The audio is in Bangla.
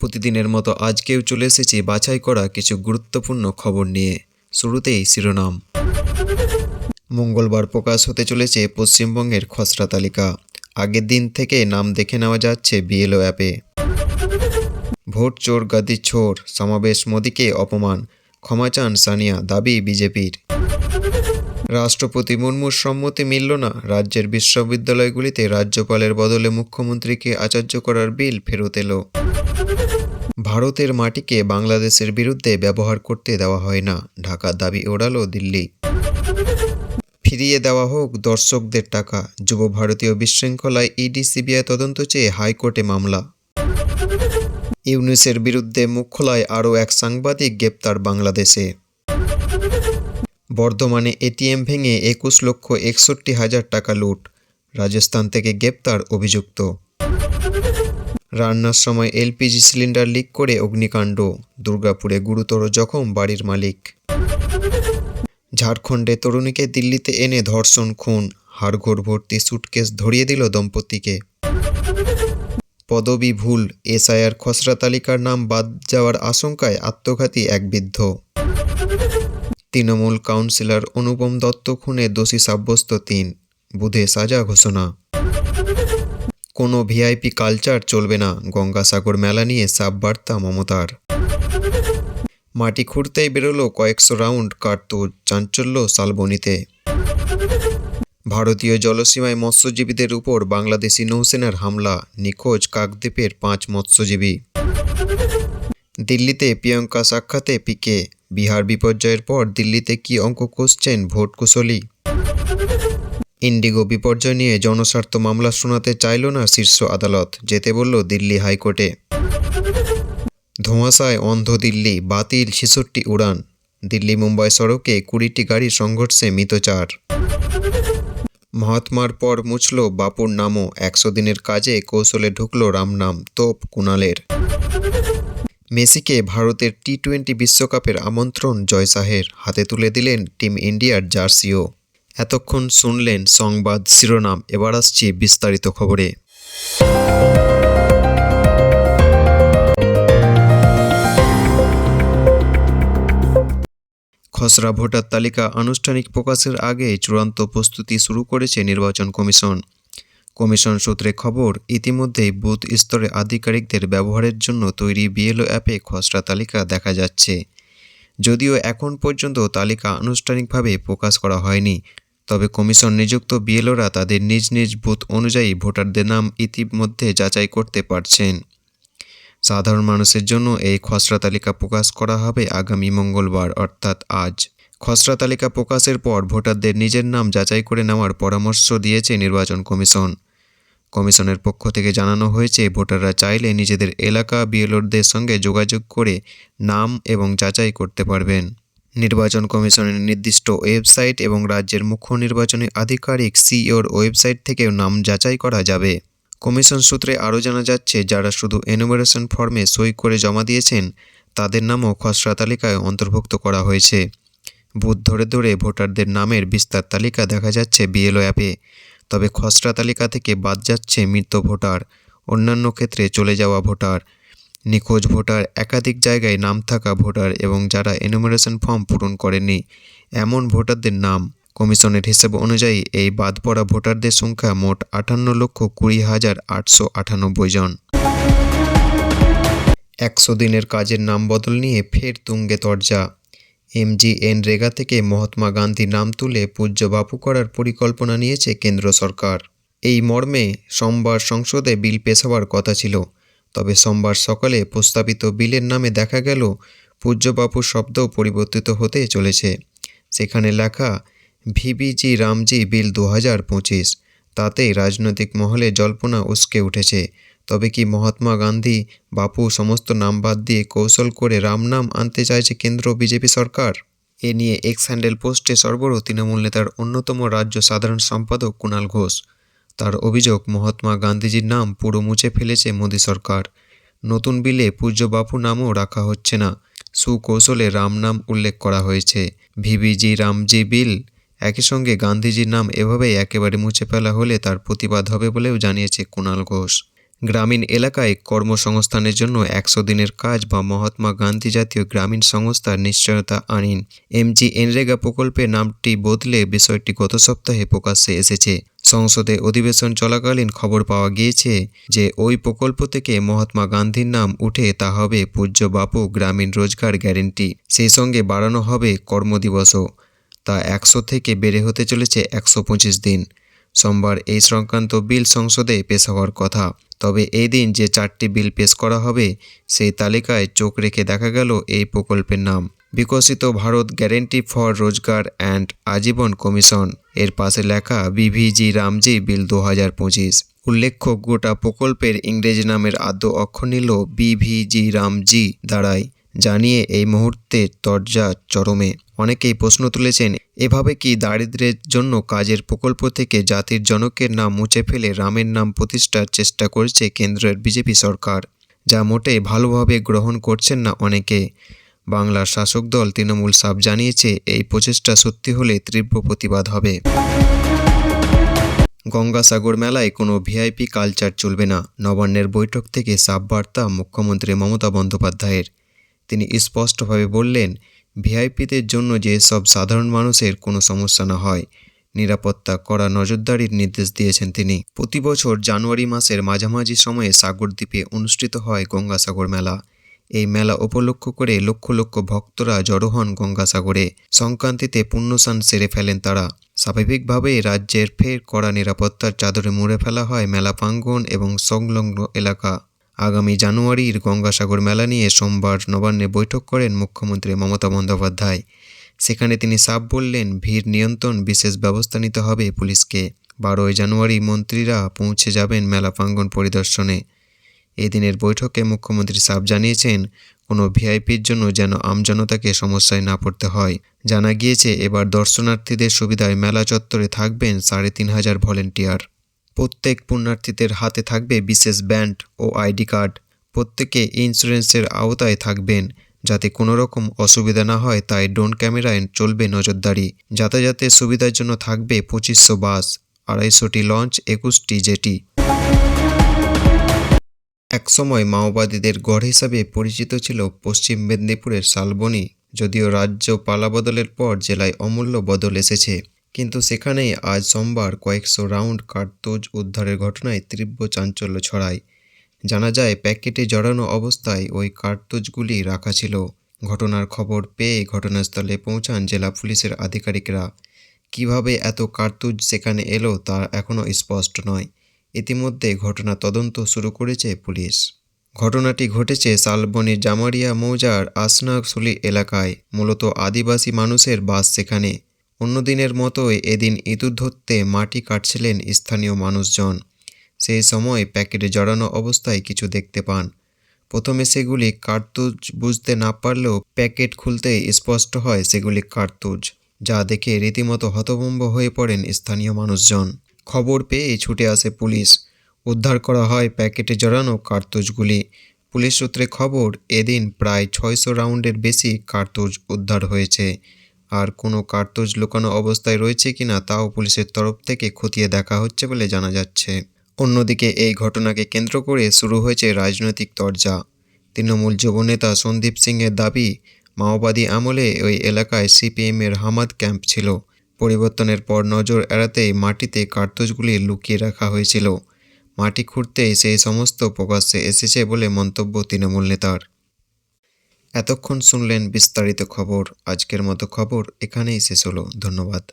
প্রতিদিনের মতো আজকেও চলে এসেছি বাছাই করা কিছু গুরুত্বপূর্ণ খবর নিয়ে। শুরুতেই শিরোনাম। মঙ্গলবার প্রকাশ হতে চলেছে পশ্চিমবঙ্গের খসড়া তালিকা। আগের দিন থেকে নাম দেখে নেওয়া যাচ্ছে বিএলও অ্যাপে। ভোট চোর গাদি ছোর, সমাবেশ মোদীকে অপমান, ক্ষমা চান সানিয়া, দাবি বিজেপির। রাষ্ট্রপতি মুর্মুর সম্মতি মিলল না, রাজ্যের বিশ্ববিদ্যালয়গুলিতে রাজ্যপালের বদলে মুখ্যমন্ত্রীকে আচার্য করার বিল ফেরত এলো। ভারতের মাটিকে বাংলাদেশের বিরুদ্ধে ব্যবহার করতে দেওয়া হয় না। ঢাকা দাবি ওড়ালো দিল্লি। ফিরিয়ে দেওয়া হোক দর্শকদের টাকা। যুব ভারতীয় বিশৃঙ্খলায় ইডি, সিবিআই তদন্ত চেয়ে হাইকোর্টে মামলা। ইউনুসের বিরুদ্ধে মুখ খোলায় আরও এক সাংবাদিক গ্রেপ্তার বাংলাদেশে। বর্ধমানে এটিএম ভেঙে একুশ লক্ষ একষট্টি হাজার টাকা লুট। রাজস্থান থেকে গ্রেপ্তার অভিযুক্ত। রান্নার সময় এলপিজি সিলিন্ডার লিক করে অগ্নিকাণ্ড, দুর্গাপুরে গুরুতর জখম বাড়ির মালিক। ঝাড়খণ্ডে তরুণীকে দিল্লিতে এনে ধর্ষণ খুন, হাড়ঘোর ভর্তি সুটকেস ধরিয়ে দিল দম্পতিকে। পদবি ভুল, এসআইআর খসড়া তালিকার নাম বাদ যাওয়ার আশঙ্কায় আত্মঘাতী এক বৃদ্ধ। তৃণমূল কাউন্সিলর অনুপম দত্ত খুনে দোষী সাব্যস্ত তিন, বুধে সাজা ঘোষণা। কোনো ভিআইপি কালচার চলবে না। গঙ্গাসাগর মেলা নিয়ে সাব বার্তা মমতার। মাটি খুঁড়তেই বেরোলো কয়েকশো রাউন্ড কার্তুজ চাঞ্চল্য শালবনিতে। ভারতীয় জলসীমায় মৎস্যজীবীদের উপর বাংলাদেশি নৌসেনার হামলা, নিখোঁজ কাকদ্বীপের পাঁচ মৎস্যজীবী। দিল্লিতে প্রিয়ঙ্কা সাক্ষাতে পিকে, বিহার বিপর্যয়ের পর দিল্লিতে কি অঙ্ক কষছেন ভোট কুশলী ইন্ডিগো বিপর্যয় নিয়ে জনস্বার্থ মামলা শোনাতে চাইল না শীর্ষ আদালত। যেতে বলল দিল্লি হাইকোর্টে। ধোঁয়াশায় অন্ধ দিল্লি, বাতিল ছেষট্টি উড়ান। দিল্লি মুম্বাই সড়কে কুড়িটি গাড়ির সংঘর্ষে মৃত চার। মহাত্মার পর মুছল বাপুর নামও। একশো দিনের কাজে কৌশলে ঢুকল রামনাম তোপ কুণালের। মেসিকে ভারতের টি টোয়েন্টি বিশ্বকাপের আমন্ত্রণ জয় শাহের হাতে তুলে দিলেন টিম ইন্ডিয়ার জার্সিও। এতক্ষণ শুনলেন সংবাদ শিরোনাম, এবার আসছি বিস্তারিত খবরে। খসড়া ভোটার তালিকা আনুষ্ঠানিক প্রকাশের আগে চূড়ান্ত প্রস্তুতি শুরু করেছে নির্বাচন কমিশন। কমিশন সূত্রে খবর, ইতিমধ্যেই বুথ স্তরে আধিকারিকদের ব্যবহারের জন্য তৈরি বিএলও অ্যাপে খসড়া তালিকা দেখা যাচ্ছে। যদিও এখন পর্যন্ত তালিকা আনুষ্ঠানিকভাবে প্রকাশ করা হয়নি তবে কমিশন নিযুক্ত বিএলওরা তাদের নিজ নিজ বুথ অনুযায়ী ভোটারদের নাম ইতিমধ্যে যাচাই করতে পারছেন। সাধারণ মানুষের জন্য এই খসড়া তালিকা প্রকাশ করা হবে আগামী মঙ্গলবার, অর্থাৎ আজ। খসড়া তালিকা প্রকাশের পর ভোটারদের নিজের নাম যাচাই করে নেওয়ার পরামর্শ দিয়েছে নির্বাচন কমিশন। কমিশনের পক্ষ থেকে জানানো হয়েছে, ভোটাররা চাইলে নিজেদের এলাকা বিএলওরদের সঙ্গে যোগাযোগ করে নাম এবং যাচাই করতে পারবেন। নির্বাচন কমিশনের নির্দিষ্ট ওয়েবসাইট এবং রাজ্যের মুখ্য নির্বাচনী আধিকারিক সিইওর ওয়েবসাইট থেকেও নাম যাচাই করা যাবে। কমিশন সূত্রে আরও জানা যাচ্ছে, যারা শুধু এনুমারেশন ফর্মে সই করে জমা দিয়েছেন, তাদের নামও খসড়া তালিকায় অন্তর্ভুক্ত করা হয়েছে। বুথ ধরে ধরে ভোটারদের নামের বিস্তার তালিকা দেখা যাচ্ছে বিএলও অ্যাপে। তবে খসড়া তালিকা থেকে বাদ যাচ্ছে মৃত ভোটার, অন্যান্য ক্ষেত্রে চলে যাওয়া ভোটার। নিখোঁজ ভোটার একাধিক জায়গায় নাম থাকা ভোটার এবং যারা এনুমারেশন ফর্ম পূরণ করেনি এমন ভোটারদের নাম। কমিশনের হিসেব অনুযায়ী এই বাদ পড়া ভোটারদের সংখ্যা মোট আটান্ন লক্ষ কুড়ি হাজার আটশো আটানব্বই জন। একশো দিনের কাজের নাম বদল নিয়ে ফের তুঙ্গে তর্জা। এমজিএন রেগা থেকে মহাত্মা গান্ধী নাম তুলে পূজ্য বাপু করার পরিকল্পনা নিয়েছে কেন্দ্র সরকার। এই মর্মে সোমবার সংসদে বিল পেশ হওয়ার কথা ছিল। তবে সোমবার সকালে প্রস্তাবিত বিলের নামে দেখা গেল পূজ্য বাপুর শব্দ পরিবর্তিত হতে চলেছে। সেখানে লেখা, ভিবিজি রামজি বিল দু হাজার পঁচিশ। তাতেই রাজনৈতিক মহলে জল্পনা উস্কে উঠেছে। তবে কি মহাত্মা গান্ধী, বাপু সমস্ত নাম বাদ দিয়ে কৌশল করে রাম নাম আনতে চাইছে কেন্দ্র বিজেপি সরকার? এ নিয়ে এক্স হ্যান্ডেল পোস্টে সর্বর তৃণমূল নেতার অন্যতম রাজ্য সাধারণ সম্পাদক কুণাল ঘোষ। তার অভিযোগ, মহাত্মা গান্ধীজির নাম পুরো মুছে ফেলেছে মোদী সরকার। নতুন বিলে পূজ্য বাপু নামও রাখা হচ্ছে না। সুকৌশলে রাম নাম উল্লেখ করা হয়েছে। ভিবিজি রামজি বিল একই সঙ্গে গান্ধীজির নাম এভাবেই একেবারে মুছে ফেলা হলে তার প্রতিবাদ হবে বলেও জানিয়েছে কুণাল ঘোষ। গ্রামীণ এলাকায় কর্মসংস্থানের জন্য একশো দিনের কাজ বা মহাত্মা গান্ধী জাতীয় গ্রামীণ সংস্থার নিশ্চয়তা আইন এমজি এনরেগা প্রকল্পে নামটি বদলে বিষয়টি গত সপ্তাহে প্রকাশ্যে এসেছে। সংসদে অধিবেশন চলাকালীন খবর পাওয়া গিয়েছে যে, ওই প্রকল্প থেকে মহাত্মা গান্ধীর নাম উঠে তা হবে পূজ্য বাপু গ্রামীণ রোজগার গ্যারেন্টি। সেই সঙ্গে বাড়ানো হবে কর্মদিবসও। তা একশো থেকে বেড়ে হতে চলেছে একশো পঁচিশ দিন। সোমবার এই সংক্রান্ত বিল সংসদে পেশ হওয়ার কথা। তবে এই দিন যে চারটি বিল পেশ করা হবে, সেই তালিকায় চোখ রেখে দেখা গেল এই প্রকল্পের নাম। Viksit Bharat guarantee for Rozgar and Ajeevan commission. এর পাশে লেখা, বিভিজি রামজি বিল দু হাজার পঁচিশ। উল্লেখ্য, গোটা প্রকল্পের ইংরেজি নামের আদ্য অক্ষর নিল বিভিজি রামজি দ্বারাই জানিয়ে এই মুহূর্তে তরজা চরমে। অনেকেই প্রশ্ন তুলেছেন, এভাবে কি দারিদ্র্যের জন্য কাজের প্রকল্প থেকে জাতির জনকের নাম মুছে ফেলে রামের নাম প্রতিষ্ঠার চেষ্টা করছে কেন্দ্রের বিজেপি সরকার, যা মোটেই ভালোভাবে গ্রহণ করছেন না অনেকে? বাংলার শাসক দল তৃণমূল সাপ জানিয়েছে, এই প্রচেষ্টা সত্যি হলে তীব্র প্রতিবাদ হবে। গঙ্গাসাগর মেলায় কোনো ভিআইপি কালচার চলবে না, নবান্নের বৈঠক থেকে সাব বার্তা মুখ্যমন্ত্রী মমতা বন্দ্যোপাধ্যায়ের। তিনি স্পষ্টভাবে বললেন ভিআইপিদের জন্য যে সব সাধারণ মানুষের কোনো সমস্যা না হয়, নিরাপত্তা করা নজরদারির নির্দেশ দিয়েছেন তিনি। প্রতি বছর জানুয়ারি মাসের মাঝামাঝি সময়ে সাগরদ্বীপে অনুষ্ঠিত হয় গঙ্গাসাগর মেলা। এই মেলা উপলক্ষ করে লক্ষ লক্ষ ভক্তরা জড়ো হন গঙ্গাসাগরে। সংক্রান্তিতে পুণ্যস্নান সেরে ফেলেন তারা। স্বাভাবিকভাবেই রাজ্যের ফের কড়া নিরাপত্তার চাদরে মুড়ে ফেলা হয় মেলা প্রাঙ্গণ এবং সংলগ্ন এলাকা। আগামী জানুয়ারির গঙ্গাসাগর মেলা নিয়ে সোমবার নবান্নে বৈঠক করেন মুখ্যমন্ত্রী মমতা বন্দ্যোপাধ্যায়। সেখানে তিনি সাফ বললেন, ভিড় নিয়ন্ত্রণ বিশেষ ব্যবস্থা নিতে হবে পুলিশকে। বারোই জানুয়ারি মন্ত্রীরা পৌঁছে যাবেন মেলা প্রাঙ্গণ পরিদর্শনে। এদিনের বৈঠকে মুখ্যমন্ত্রী সাফ জানিয়েছেন, কোনো ভিআইপির জন্য যেন আমজনতাকে সমস্যায় না পড়তে হয়। জানা গিয়েছে, এবার দর্শনার্থীদের সুবিধায় মেলা চত্বরে থাকবেন সাড়ে তিন হাজার ভলেন্টিয়ার। প্রত্যেক পুণ্যার্থীদের হাতে থাকবে বিশেষ ব্যান্ড ও আইডি কার্ড। প্রত্যেকে ইন্স্যুরেন্সের আওতায় থাকবেন। যাতে কোনো রকম অসুবিধা না হয়, তাই ড্রোন ক্যামেরায় চলবে নজরদারি। যাতায়াতের সুবিধার জন্য থাকবে পঁচিশশো বাস, আড়াইশোটি লঞ্চ, একুশটি জেটি। একসময় মাওবাদীদের গড় হিসাবে পরিচিত ছিল পশ্চিম মেদিনীপুরের শালবনি, যদিও রাজ্য পালাবদলের পর জেলায় অমূল্য বদল এসেছে। কিন্তু সেখানেই আজ সোমবার কয়েকশো রাউন্ড কার্তুজ উদ্ধারের ঘটনায় তীব্র চাঞ্চল্য ছড়ায়। জানা যায়, প্যাকেটে জড়ানো অবস্থায় ওই কার্তুজগুলি রাখা ছিল। ঘটনার খবর পেয়ে ঘটনাস্থলে পৌঁছান জেলা পুলিশের আধিকারিকরা। কীভাবে এত কার্তুজ সেখানে এলো তা এখনও স্পষ্ট নয়। ইতিমধ্যে ঘটনা তদন্ত শুরু করেছে পুলিশ। ঘটনাটি ঘটেছে শালবনির জামারিয়া মৌজার আসনাকসলি এলাকায়। মূলত আদিবাসী মানুষের বাস সেখানে। অন্যদিনের মতোই এদিন ইঁদুর ধরতে মাটি কাটছিলেন স্থানীয় মানুষজন। সেই সময় প্যাকেটে জড়ানো অবস্থায় কিছু দেখতে পান। প্রথমে সেগুলি কার্তুজ বুঝতে না পারলেও প্যাকেট খুলতে স্পষ্ট হয় সেগুলি কার্তুজ, যা দেখে রীতিমতো হতভম্ব হয়ে পড়েন স্থানীয় মানুষজন। খবর পেয়ে ছুটে আসে পুলিশ। উদ্ধার করা হয় প্যাকেটে জড়ানো কার্তুজগুলি। পুলিশ সূত্রে খবর, এদিন প্রায় ছয়শো রাউন্ডের বেশি কার্তুজ উদ্ধার হয়েছে। আর কোনো কার্তুজ লুকানো অবস্থায় রয়েছে কিনা তাও পুলিশের তরফ থেকে খতিয়ে দেখা হচ্ছে বলে জানা যাচ্ছে। অন্যদিকে এই ঘটনাকে কেন্দ্র করে শুরু হয়েছে রাজনৈতিক তরজা। তৃণমূল যুবনেতা সন্দীপ সিংয়ের দাবি, মাওবাদী আমলে ওই এলাকায় সিপিএমের হামাদ ক্যাম্প ছিল। পরিবর্তনের পর নজর এড়াতেই মাটিতে কার্তুজগুলি লুকিয়ে রাখা হয়েছিল। মাটি খুঁড়তেই সেই সমস্ত প্রকাশ্যে এসেছে বলে মন্তব্য তৃণমূল নেতার। এতক্ষণ শুনলেন বিস্তারিত খবর। আজকের মতো খবর এখানেই শেষ হলো। ধন্যবাদ।